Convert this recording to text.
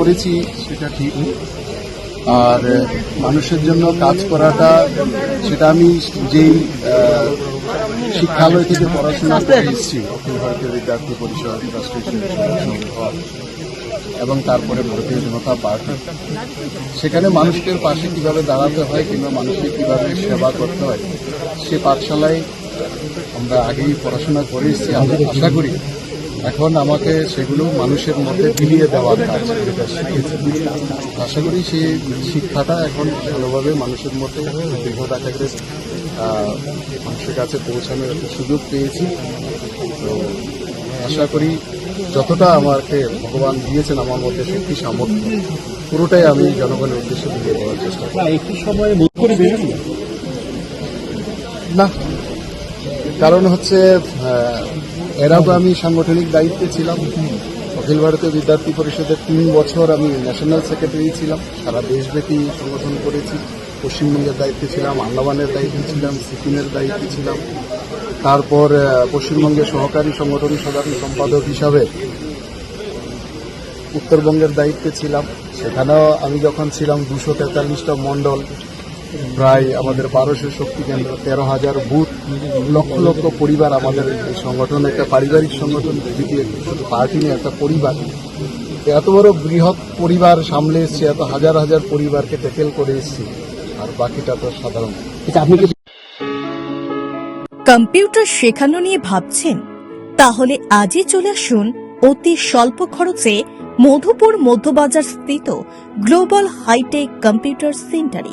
করেছি সেটা ঠিক আর মানুষের জন্য কাজ করাটা সেটা আমি যেই শিক্ষালয় থেকে পড়াশোনা করে এসেছি, অখিল ভারতীয় বিদ্যার্থী পরিষদ, রাষ্ট্রীয় এবং তারপরে ভারতীয় জনতা পার্টি, সেখানে মানুষের পাশে কীভাবে দাঁড়াতে হয় কিংবা মানুষকে কীভাবে সেবা করতে হয়, সে পাঠশালায় আমরা আগেই পড়াশোনা করে এসেছি। আমরা আশা করি এখন আমাকে সেগুলো মানুষের মধ্যে বিলিয়ে দেওয়ার কাজ আশা করি সেই শিক্ষাটা এখন ভালোভাবে মানুষের মধ্যে দীর্ঘ আকারে মানুষের কাছে পৌঁছানোর একটা সুযোগ পেয়েছি। তো আশা করি যতটা আমাকে ভগবান দিয়েছেন আমার মধ্যে শক্তি সামর্থ্য পুরোটাই আমি জনগণের উদ্দেশ্যে বিলিয়ে দেওয়ার চেষ্টা করি সময়ে না কারণ হচ্ছে এর আগে আমি সাংগঠনিক দায়িত্বে ছিলাম। অখিল ভারতীয় বিদ্যার্থী পরিষদের তিন বছর আমি ন্যাশনাল সেক্রেটারি ছিলাম। সারা দেশব্যাপী সংগঠন করেছি। পশ্চিমবঙ্গের দায়িত্বে ছিলাম, আন্দামানের দায়িত্বে ছিলাম, সিকিমের দায়িত্বে ছিলাম। তারপর পশ্চিমবঙ্গের সহকারী সংগঠন সাধারণ সম্পাদক হিসাবে উত্তরবঙ্গের দায়িত্বে ছিলাম। সেখানেও আমি যখন ছিলাম দুশো তেতাল্লিশটা মণ্ডল প্রায় আমাদের বারোশো শক্তি কেন্দ্র তেরো হাজার বুথ লক্ষ লক্ষ পরিবার আমাদের এই সংগঠন একটা পারিবারিক সংগঠন বিজেপি শুধু পার্টি নিয়ে একটা পরিবার। এত বড় বৃহৎ পরিবার সামলে এসছে এত হাজার হাজার পরিবারকে ট্যাকেল করে এসছি আর বাকিটা তো সাধারণ। আপনি কম্পিউটার শেখানো নিয়ে ভাবছেন? তাহলে আজই চলে আসুন অতি স্বল্প খরচে মধুপুর মধ্যবাজার স্থিত গ্লোবাল হাইটেক কম্পিউটার সেন্টারে।